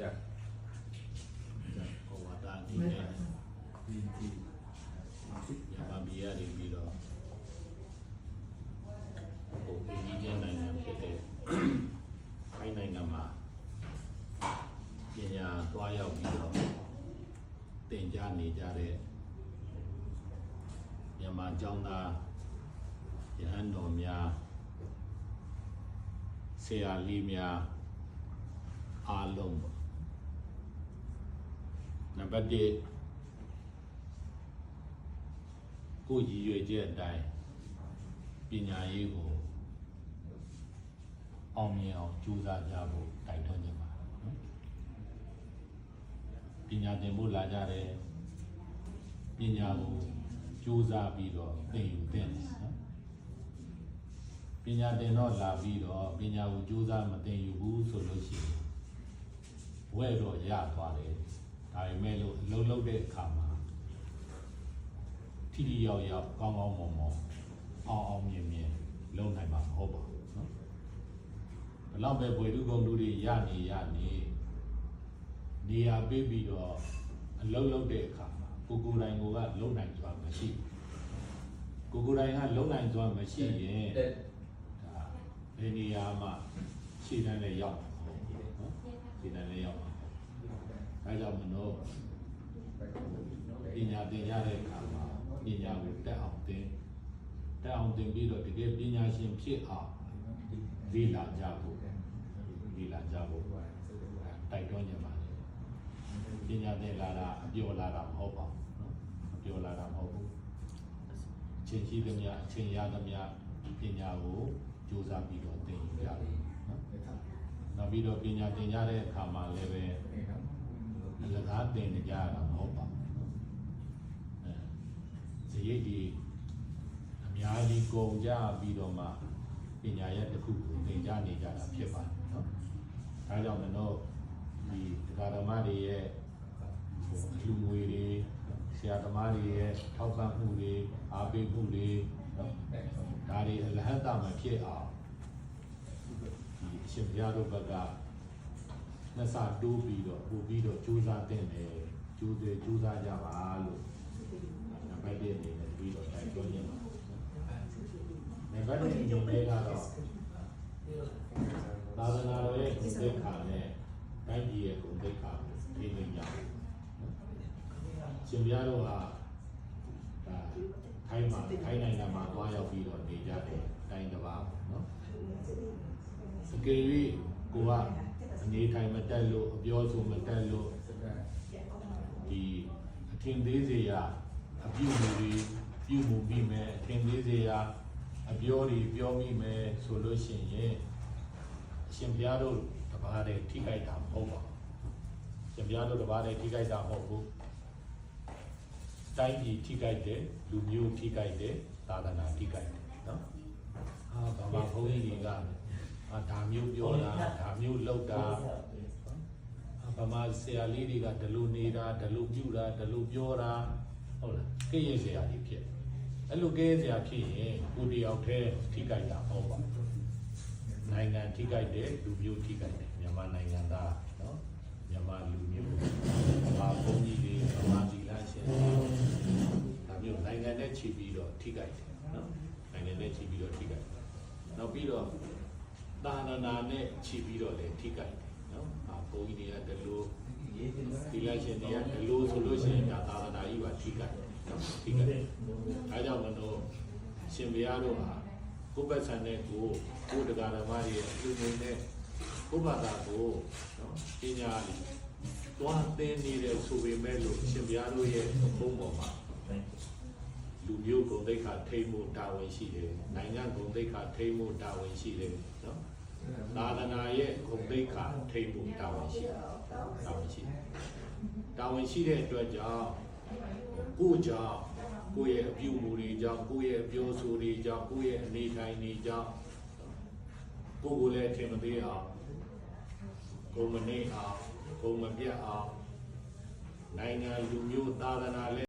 จากจากโอวาทานที่เนี่ยที่ที่ယမဘီယာတွေပြီးတော့ဟိုပြည်ကြီးတဲ့နိုင်ငံဖြစ်တဲ့ခိုင်းနိုင်ငံမှာပညာသွားရောက်ပြီးတော့သင်ကြားနေကြတဲ့မြန်မာကျောင်းသားရဟန်းတော်များဆရာလေးများအားလုံး နံပါတ်1ကိုယ်ရည်ရွယ်ချက်အတိုင်းပညာရေးကိုအောင်မြင်အောင်ကြိုးစားကြဖို့တိုက်တွန်းကြပါနော်ပညာသင်ဖို့လာကြတယ်ပညာကိုကြိုးစားပြီးတော့သင်ယူသင်တယ်နော်ပညာသင်တော့လာပြီးတော့ပညာကိုကြိုးစားမသင်ယူဘူးဆိုလို့ရှိရင်ဝဲတော့ရသွားတယ် ဒါပေမဲ့လို့အလုံးလုံးတဲ့အခါမှာထိထိရောက်ရောက်ကောင်းကောင်းမွန်မွန်အောင်အောင်မြင်မြင်လုပ်နိုင်မှာမဟုတ်ပါဘူးနော်ဘယ်တော့ပဲဘွေလူကုန်လူတွေရနေရနေနေရာပေးပြီးတော့အလုံးလုံးတဲ့အခါမှာကိုကိုယ်တိုင်ကလုံနိုင်စွာမရှိဘူးကိုကိုယ်တိုင်ကလုံနိုင်စွာမရှိရင်ဒါဘယ်နေရာမှာခြေတန်းလည်းရောက်မှာမဟုတ်ဘူးနော်ခြေတန်းလည်းရောက်မှာမဟုတ်ဘူး ဒါကြောင့်မလို့ပညာသင်ရတဲ့အခါမှာပညာကိုတက်အောင်သင်တက်အောင်သင်ပြီးတော့တကယ်ပညာရှင်ဖြစ်အောင်လေ့လာကြဖို့လေ့လာကြဖို့တိုက်တွန်းကြပါလေပညာသင်လာတာအပြောလာတာမဟုတ်ပါဘူးနော်အပြောလာတာမဟုတ်ဘူးအချိန်ရှိသမျှအချိန်ရသမျှပညာကိုကြိုးစားပြီးတော့သင်ယူရတယ်နော်နောက်ပြီးတော့ပညာသင်ရတဲ့အခါမှာလည်းပဲအလကား သင်ကြရတာမဟုတ်ပါဘူးနော်အဲဇရိတ်ဒီအများကြီးကုန်ကြပြီးတော့မှပညာရဲ့တစ်ခုကိုသင်ကြားနေကြတာဖြစ်ပါတယ်နော်ဒါကြောင့်မလို့ဒီတရားဓမ္မတွေရဲ့ဟိုအလူငွေတွေဆရာသမားတွေရဲ့ထောက်ပံ့မှုတွေအားပေးမှုတွေနော်ဒါတွေအလဟတ်တမဖြစ်အောင်ဒီအရှင်ဘုရားတို့ဘက်က နှစ်ဆတိုးပြီးတော့ပို့ပြီးတော့ကြိုးစားတဲ့တယ်ကြိုးတယ်ကြိုးစားကြပါလို့နံပါတ်1အနေနဲ့ပြီးတော့တိုက်တွန်းနေပါနံပါတ်2အနေနဲ့ကတော့သာသနာတော်ရဲ့ဂုဏ်သိက္ခာနဲ့တိုင်းပြည်ရဲ့ဂုဏ်သိက္ခာကိုထိန်းသိမ်းကြဖို့ရှင်ပြားတို့ဟာဒါထိုင်းမှာထိုင်းနိုင်ငံမှာသွားရောက်ပြီးတော့နေကြတယ်တိုင်းတစ်ပါးပေါ့နော်အကယ်၍ကိုက အနေထိုင်မတက်လို့အပြောဆိုမတက်လို့ဒီအထင်သေးစေရာအပြုမှုတွေပြုမှုပြီးမယ်အထင်သေးစေရာအပြောတွေပြောမိမယ်ဆိုလို့ရှိရင်အရှင်ပြားတို့တပါးတည်းထိခိုက်တာမဟုတ်ပါဘူးရှင်ပြားတို့တပါးတည်းထိခိုက်တာမဟုတ်ဘူးတိုင်းပြည်ထိခိုက်တယ်လူမျိုးထိခိုက်တယ်သာသနာထိခိုက်တယ်နော်အာဘာမှဘုန်းကြီးတွေက အာဒါမျိုးပြောတာဒါမျိုးလုပ်တာအာဘာမှဆရာလေးတွေကဒလိုနေတာဒလိုပြုတာဒလိုပြောတာဟုတ်လားကိရဆရာကြီးဖြစ်အဲ့လိုကိရဆရာဖြစ်ရင်ကိုဒီအောင်ထဲထိခိုက်တာဟုတ်ပါဘူးနိုင်ငံထိခိုက်တယ်လူမျိုးထိခိုက်တယ်မြန်မာနိုင်ငံသားနော်မြန်မာလူမျိုးဘာဘုန်းကြီးတွေဘာဒီလာရှင်တွေဒါမျိုးနိုင်ငံနဲ့ချီပြီးတော့ထိခိုက်တယ်နော်နိုင်ငံနဲ့ချီပြီးတော့ထိခိုက်တယ်နောက်ပြီးတော့ သာသနာနဲ့ချီပြီးတော့လည်းထိခိုက်တယ်နော်အာဘုန်းကြီးတွေကဒီလိုဒီလိုက်ရှင်တွေကဒီလိုဆိုလို့ရှိရင်ဒါသာသနာကြီးပါထိခိုက်တယ်နော်ထိခိုက်တယ်အဲကြောင့်မလို့ရှင်ဘုရားတို့ဟာကိုယ်ပတ်ဆံတဲ့ကိုကိုယ်တရားဓမ္မတွေရဲ့အလူငွေနဲ့ကိုယ်ဘာသာကိုနော်ပညာတွားသင်နေတဲ့ဆိုပေမဲ့လို့ရှင်ဘုရားတို့ရဲ့ဘုံပေါ်မှာလူမျိုးဂုဏ်သိက္ခာထိမှုတာဝန်ရှိတယ်နိုင်ငံဂုဏ်သိက္ခာထိမှုတာဝန်ရှိတယ်နော် သာသနာရဲ့ဂုဏ်သိက္ခာထိမှုတာဝန်ရှိတယ်တာဝန်ရှိတယ်တာဝန်ရှိတဲ့အတွက်ကြောင့်ကိုယ့်ကြောင့်ကိုယ့်ရဲ့အပြုအမူတွေကြောင့်ကိုယ့်ရဲ့အပြောဆိုတွေကြောင့်ကိုယ့်ရဲ့အနေထိုင်တွေကြောင့်ကိုယ်ကိုယ်လည်းထင်မသေးအောင်ကိုယ်မနေအောင်ကိုယ်မပြတ်အောင်နိုင်ငံလူမျိုးသာသနာလည်း